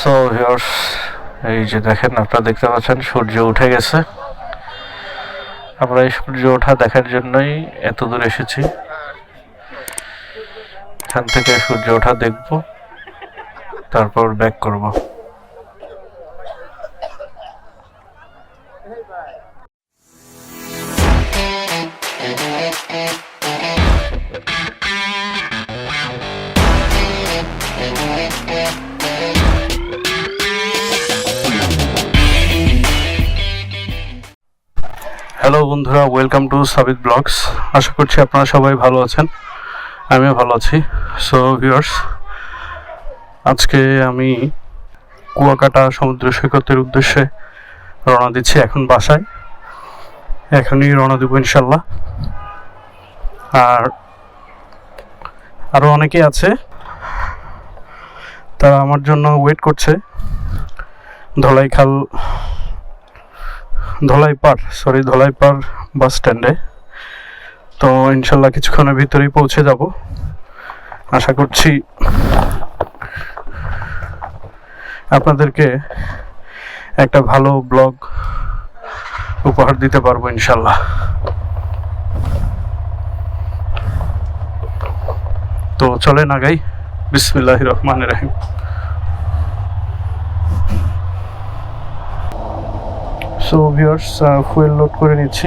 So viewers এই যে দেখেন, আপনারা দেখতে পাচ্ছেন, সূর্য উঠে গেছে। আমরা এই সূর্য ওঠা দেখার জন্যই এত দূর এসেছি। এখান থেকে সূর্য ওঠা দেখব, তারপর ব্যাক করব। হ্যালো বন্ধুরা ওয়েলকাম টু সাবিত ব্লগস আশা করছি আপনারা সবাই ভালো আছেন, আমিও ভালো আছি। সো ভিউয়ার্স আজকে আমি কুয়াকাটা সমুদ্র সৈকতের উদ্দেশ্যে রওনা দিচ্ছি এখন বাসায়। এখনই রওনা দেবো ইনশাল্লাহ। আর আরও অনেকে আছে, তারা আমার জন্য ওয়েট করছে। ধলাইখাল ধলাইপাড় সরি ধলাইপাড় বাস স্ট্যান্ডে তো ইনশাল্লাহ কিছুক্ষণের ভিতরেই পৌঁছে যাব। আশা করছি আপনাদেরকে একটা ভালো ব্লগ উপহার দিতে পারব ইনশাল্লাহ। তো চলেন আগাই। বিসমিল্লাহ রহমান রাহিম। সো ভিউয়ার্স ফুয়েল লোড করে নিচ্ছি।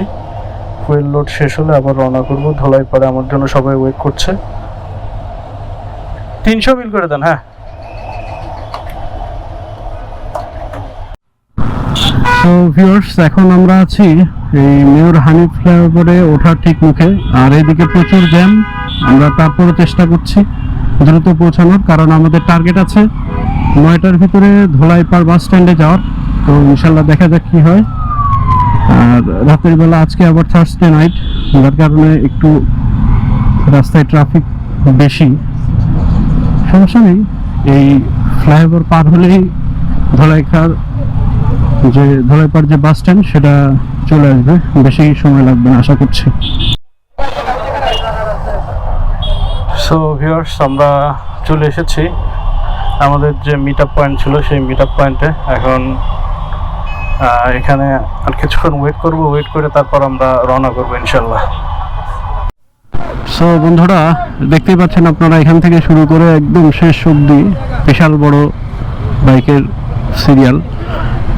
ফুয়েল লোড শেষ হলে আবার রওনা করব। ধলাই পারে আমার জন্য সবাই ওয়েট করছে। তিনশো বিল করে দেন হ্যাঁ। তো ভিউয়ার্স এখন আমরা আছি এই মেয়র হানি ফ্লাইওভারে ওঠার ঠিক মুখে। আর এদিকে প্রচুর জ্যাম আমরা তারপরে চেষ্টা করছি দ্রুত পৌঁছানোর, কারণ আমাদের টার্গেট আছে নয়টার ভিতরে ধোলাইপাড় বাস স্ট্যান্ডে যাওয়ার। তো ইনশাল্লাহ দেখা যাক কি হয়। আর রাতের বেলা আজকে আবার থার্সডে নাইট যার কারণে একটু রাস্তায় ট্রাফিক বেশি। সমস্যা নেই, এই ফ্লাইওভার পার হলেই ধলাইখার যে, ধলাইপাড় যে বাস স্ট্যান্ড সেটা চলে আসবে। বেশি সময় লাগবে না, আশা করছি। সো ভিউয়ার্স আমরা চলে এসেছি। আমাদের যে মিট আপ পয়েন্ট ছিল, সেই মিট আপ পয়েন্টে এখন এখানে আর কিছুক্ষণ ওয়েট করব ওয়েট করে তারপর আমরা রওনা করব ইনশাল্লাহ সো বন্ধুরা, দেখতেই পাচ্ছেন আপনারা এখান থেকে শুরু করে একদম শেষ অবধি বিশাল বড় বাইকের সিরিয়াল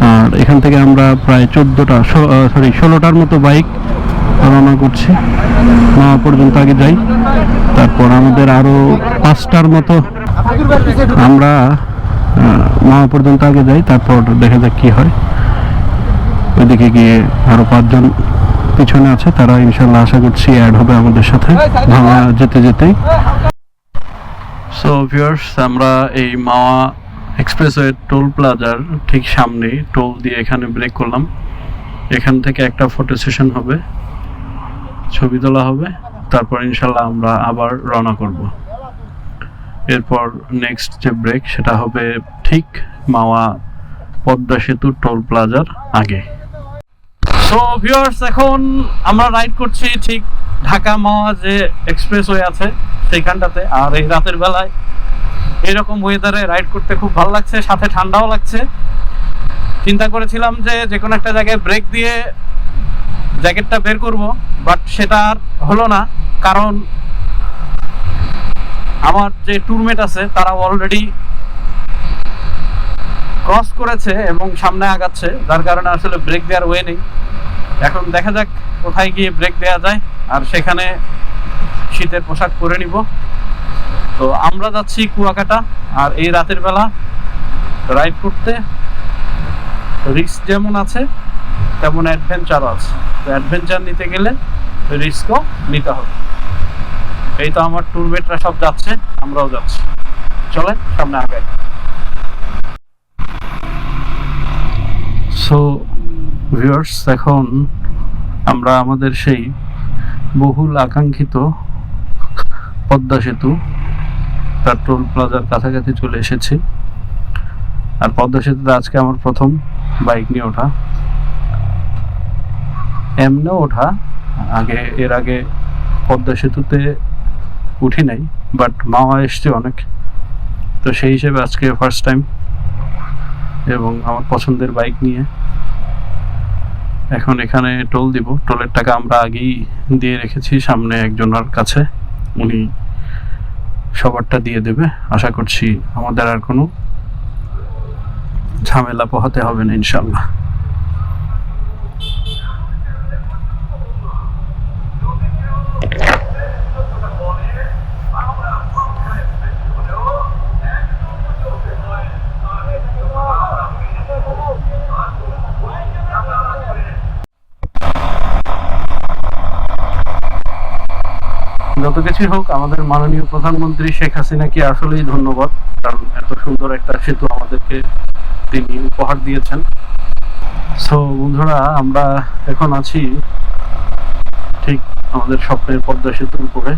আর এখান থেকে আমরা প্রায় চোদ্দোটা সরি ষোলোটার মতো বাইক রওনা করছি। মাওয়া পর্যন্ত আগে যাই। তারপর আমাদের আরও পাঁচটার মতো আমরা মাওয়া পর্যন্ত আগে যাই। তারপর দেখা যাক কি হয়। ওইদিকে গিয়ে আরও পাঁচজন পিছনে আছে, তারা ইনশাল্লাহ আশা করছি অ্যাড হবে আমাদের সাথে। ভাঙা যেতে যেতেই। সো ভিউয়ার্স আমরা এই মাওয়া এক্সপ্রেসওয়ে টোল প্লাজার ঠিক সামনেই টোল দিয়ে এখানে ব্রেক করলাম। এখান থেকে একটা ফটো সেশন হবে, ছবি তোলা হবে। তারপর ইনশাল্লাহ আমরা আবার রওনা করব। এরপর নেক্সট যে ব্রেক সেটা হবে ঠিক মাওয়া পদ্মা সেতু টোল প্লাজার আগে। সো ভিউয়ার্স এখন আমরা রাইড করছি ঠিক ঢাকা মাওয়া যে এক্সপ্রেসওয়ে আছে সেইখানটাতে। আর এই রাতের বেলায় এরকম ওয়েদারে রাইড করতে খুব ভালো লাগছে, সাথে ঠান্ডাও লাগছে। চিন্তা করেছিলাম যে যে কোনো একটা জায়গায় ব্রেক দিয়ে জ্যাকেটটা বের করব বাট সেটা আর হলো না। কারণ আমার যে ট্যুরমেট আছে, তারা অলরেডি ক্রস করেছে এবং সামনে আগাচ্ছে, যার কারণে আসলে ব্রেক দেওয়ার ওয়ে নেই। এখন দেখা যাক কোথায় গিয়ে ব্রেক দেওয়া যায়, আর সেখানে শীতের পোশাক পরে নিব। তো আমরা যাচ্ছি কুয়াকাটা, আর এই রাতের বেলা রাইড করতে রিস্ক যেমন আছে, তেমন অ্যাডভেঞ্চারও আছে। তো অ্যাডভেঞ্চার নিতে গেলে রিস্কও নিতে হবে। এই তো আমার ট্যুরমেটরা সব যাচ্ছে, আমরাও যাচ্ছি। চলে সামনে আগাই। সো ভিউয়ার্স এখন আমরা আমাদের সেই বহুল আকাঙ্ক্ষিত পদ্মা সেতু টোল প্লাজার কাছাকাছি চলে এসেছি। আর পদ্মা সেতুতে আজকে আমার প্রথম বাইক নিয়ে ওঠা। এমনিও ওঠা, আগে, এর আগে পদ্মা সেতুতে উঠি নাই বাট মাওয়া এসছে অনেক। তো সেই হিসেবে আজকে ফার্স্ট টাইম এবং আমার পছন্দের বাইক নিয়ে এখন এখানে টোল দিব। টোলের টাকা আমরা আগেই দিয়ে রেখেছি সামনে একজনের কাছে। উনি সবারটা দিয়ে দেবে। আশা করছি আমাদের আর কোনো ঝামেলা পোহাতে হবে না, ইনশাল্লাহ। যত কিছুই হোক, আমাদের মাননীয় প্রধানমন্ত্রী শেখ হাসিনাকে আসলেই ধন্যবাদ, কারণ এত সুন্দর একটা সেতু আমাদেরকে তিনি উপহার দিয়েছেন। সো বন্ধুরা, আমরা এখন আছি ঠিক আমাদের স্বপ্নের পদ্মা সেতুর উপরে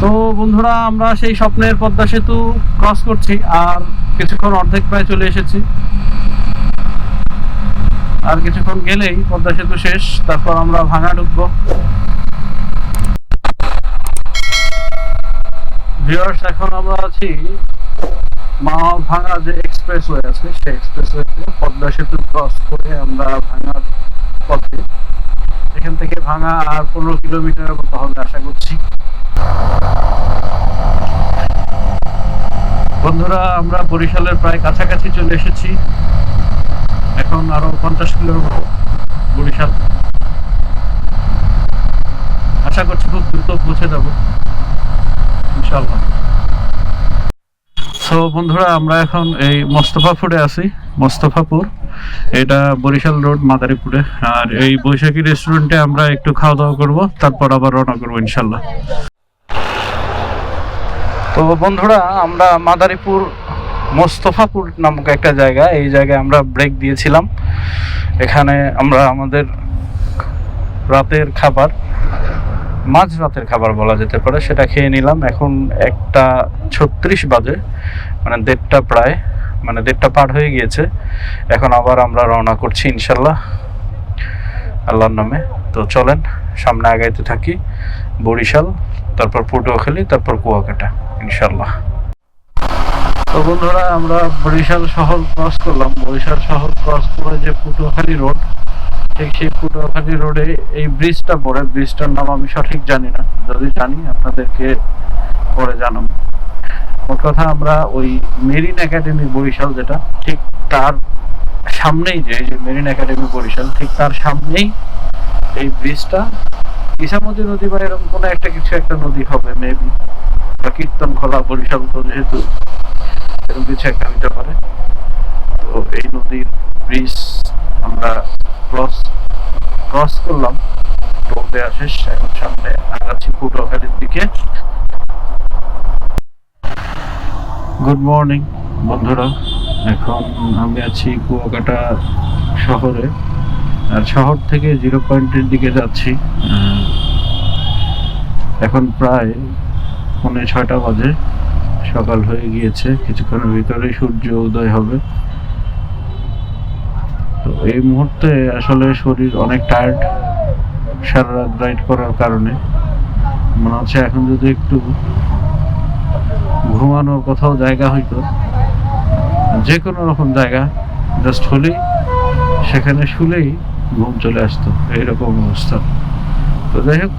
তো বন্ধুরা, আমরা সেই স্বপ্নের পদ্মা সেতু ক্রস করছি আর কিছুক্ষণ অর্ধেক প্রায় চলে এসেছি। আর কিছুক্ষণ গেলেই পদ্মা সেতু শেষ, তারপর আমরা ভাঙা ঢুকবো। এখন আমরা আছি মা ভাঙা যে এক্সপ্রেস এক্সপ্রেসওয়ে আছে, সেই এক্সপ্রেস এক্সপ্রেসওয়েতে পদ্মা সেতু ক্রস করে আমরা ভাঙার পথে। এখান থেকে ভাঙা আর পনেরো কিলোমিটার মতো হবে, আশা করছি। বন্ধুরা, আমরা বরিশালের প্রায় কাছাকাছি চলে এসেছি। এখন আরও পঞ্চাশ কিলোমিটার বরিশাল। আশা করছি খুব দ্রুত পৌঁছে যাব। ইনশাল্লাহ সো বন্ধুরা, আমরা এখন এই মোস্তফাপুরে আছি, মোস্তফাপুর। এটা বরিশাল রোড, মাদারীপুরে। আর এই বৈশাখী রেস্টুরেন্টে আমরা একটু খাওয়া দাওয়া করব, তারপর আবার রওনা করব ইনশাল্লাহ তো বন্ধুরা, আমরা মাদারীপুর মোস্তফাপুর নামক একটা জায়গা এই জায়গায় আমরা ব্রেক দিয়েছিলাম। এখানে আমরা আমাদের রাতের খাবার, মাঝ রাতের খাবার বলা যেতে পারে, সেটা খেয়ে নিলাম। এখন একটা ছত্রিশ বাজে মানে দেড়টা প্রায় মানে দেড়টা পার হয়ে গিয়েছে। এখন আবার আমরা রওনা করছি, ইনশাল্লাহ। আল্লাহর নামে। তো চলেন, সামনে আগাইতে থাকি। বরিশাল, তারপর পটুয়াখালী, তারপর কুয়াকাটা। ইনশাল্লাহ তো বন্ধুরা, আমরা বরিশাল শহর ক্রস করলাম। বরিশাল শহর ক্রস করে যে পটুয়াখালী রোড ঠিক সেই পটুয়াখালী রোডে এই ব্রিজটা পড়ে। ব্রিজটার নাম আমি সঠিক জানি না। যদি জানি, আপনাদেরকে পরে জানাব। মোট কথা, আমরা ওই মেরিন একাডেমি বরিশাল যেটা, ঠিক তার সামনেই যে যে মেরিন একাডেমি বরিশাল, ঠিক তার সামনেই এই ব্রিজটা ইসামতি নদী বা এরকম কোনো একটা কিছু একটা নদী হবে মেবি কীর্তন, খোলা বরিশাল তো যেহেতু এরকম কিছু একটা হতে পারে, তো এই নদীর ব্রিজ আমরা ক্রস ক্রস করলাম টোল দেওয়া শেষ, এখন সামনে আগাচ্ছি পটুয়াখালীর দিকে। গুড মর্নিং বন্ধুরা। এখন আমি আছি কুয়াকাটা শহরে, আর শহর থেকে জিরো পয়েন্টের দিকে যাচ্ছি। এখন প্রায় পৌনে ছয়টা বাজে। সকাল হয়ে গিয়েছে, কিছুক্ষণের ভিতরে সূর্য উদয় হবে। তো এই মুহূর্তে আসলে শরীর অনেক টায়ার্ড সারা রাত রাইড করার কারণে। মনে হচ্ছে এখন যদি একটু ঘুমানোর কোথাও জায়গা হইতো যে কোনো রকম জায়গা জাস্ট হলেই, সেখানে শুলেই ঘুম চলে আসতো। এইরকম অবস্থা। তো যাই হোক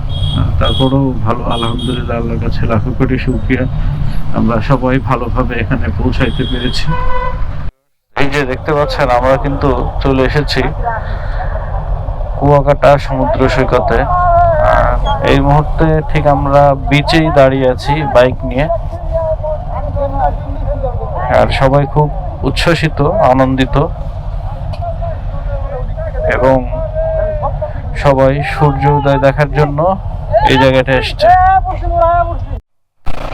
তারপরেও ভালো, আলহামদুলিল্লাহ, আল্লাহর কাছে লাখো কোটি শুক্রিয়া। আমরা সবাই ভালোভাবে এখানে পৌঁছাইতে পেরেছি। এই যে দেখতে পাচ্ছেন, আমরা কিন্তু চলে এসেছি কুয়াকাটা সমুদ্র সৈকতে। এই মুহূর্তে ঠিক আমরা বিচেই দাঁড়িয়ে আছি বাইক নিয়ে। আর সবাই খুব উচ্ছ্বসিত, আনন্দিত। এবং সবাই সূর্য উদয় দেখার জন্য এই জায়গাটা এসছে।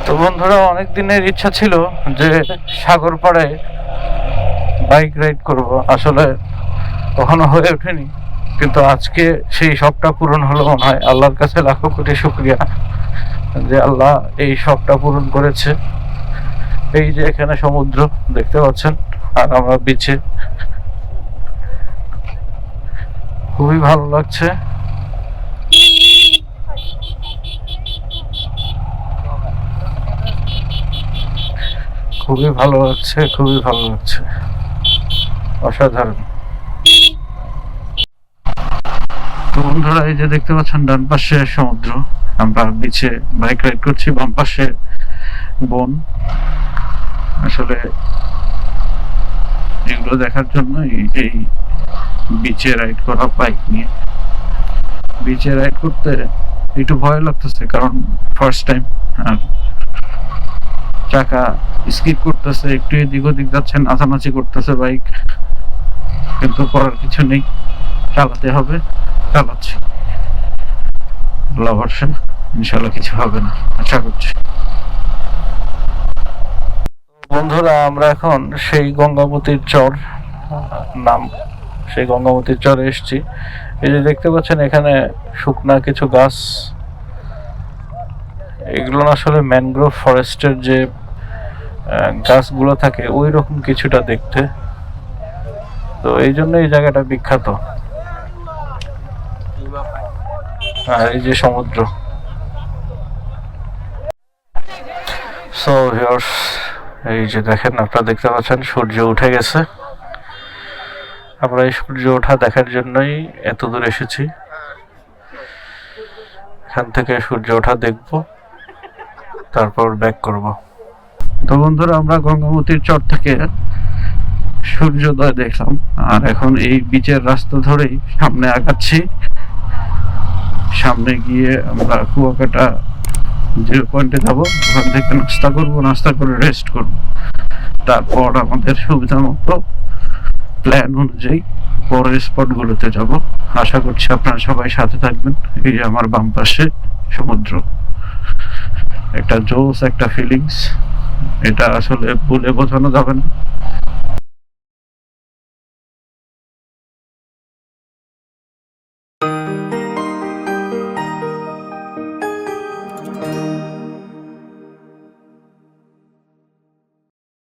তো বন্ধুরা, অনেক দিনের ইচ্ছা ছিল যে সাগর পাড়ে বাইক রাইড করব। আসলে কখনো হয়ে ওঠেনি। কিন্তু আজকে সেই শখটা পূরণ হলো মনে হয়। আল্লাহর কাছে লাখো কোটি শুক্রিয়া যে আল্লাহ এই শখটা পূরণ করেছে। এই যে এখানে সমুদ্র, দেখতে পাচ্ছেন? আর আমরা বিচে খুবই ভালো লাগছে। খুবই ভালো লাগছে, খুবই ভালো লাগছে। অসাধারণ। তো বন্ধুরা, এই যে দেখতে পাচ্ছেন ডান পাশে সমুদ্র। আমরা বিচে বাইক রাইড করছি, বাম পাশে বন। আসলে এগুলো দেখার জন্য এই বিচে রাইড করা বাইক নিয়ে। বিচে রাইড করতে একটু ভয় লাগতেছে কারণ ফার্স্ট টাইম আর চাকা স্কিপ করতেছে, একটু এদিক ওদিক যাচ্ছে, নাচানাচি করতেছে বাইক কিন্তু করার কিছু নেই, চালাতে হবে, চালাচ্ছি। আল্লাহ ইনশাল্লাহ কিছু হবে না, আশা করছি। বন্ধুরা, আমরা এখন সেই গঙ্গাবতীর চর নাম সেই গঙ্গাবতীর চরে এসেছি। এই যে দেখতে পাচ্ছেন, এখানে শুকনা কিছু গাছ। এগুলো আসলে ম্যানগ্রোভ ফরেস্টের যে গাছগুলো থাকে ওই রকম কিছুটা দেখতে। তো এই জন্য এই জায়গাটা বিখ্যাত। আর এই যে সমুদ্র। সো এই যে দেখেন, আপনারা দেখতে পাচ্ছেন, সূর্য উঠে গেছে। আমরা এই সূর্য ওঠা দেখার জন্যই এত দূর এসেছি। এখান থেকে সূর্য ওঠা দেখব, তারপর ব্যাক করব। তো বন্ধুরা, আমরা গঙ্গামতির চর থেকে সূর্যোদয় দেখলাম, আর এখন এই বিচের রাস্তা ধরেই সামনে আগাচ্ছি। সামনে গিয়ে আমরা কুয়াকাটা জিরো পয়েন্টে যাব, ওখান থেকে নাস্তা করব, নাস্তা করে রেস্ট করব। তারপর আমাদের সুবিধা মতো প্ল্যান অনুযায়ী পরের স্পটগুলোতে যাব। আশা করছি আপনারা সবাই সাথে থাকবেন। এই যে আমার বাম পাশে সমুদ্র। একটা জোস একটা ফিলিংস এটা আসলে ভুলে বোঝানো যাবে না।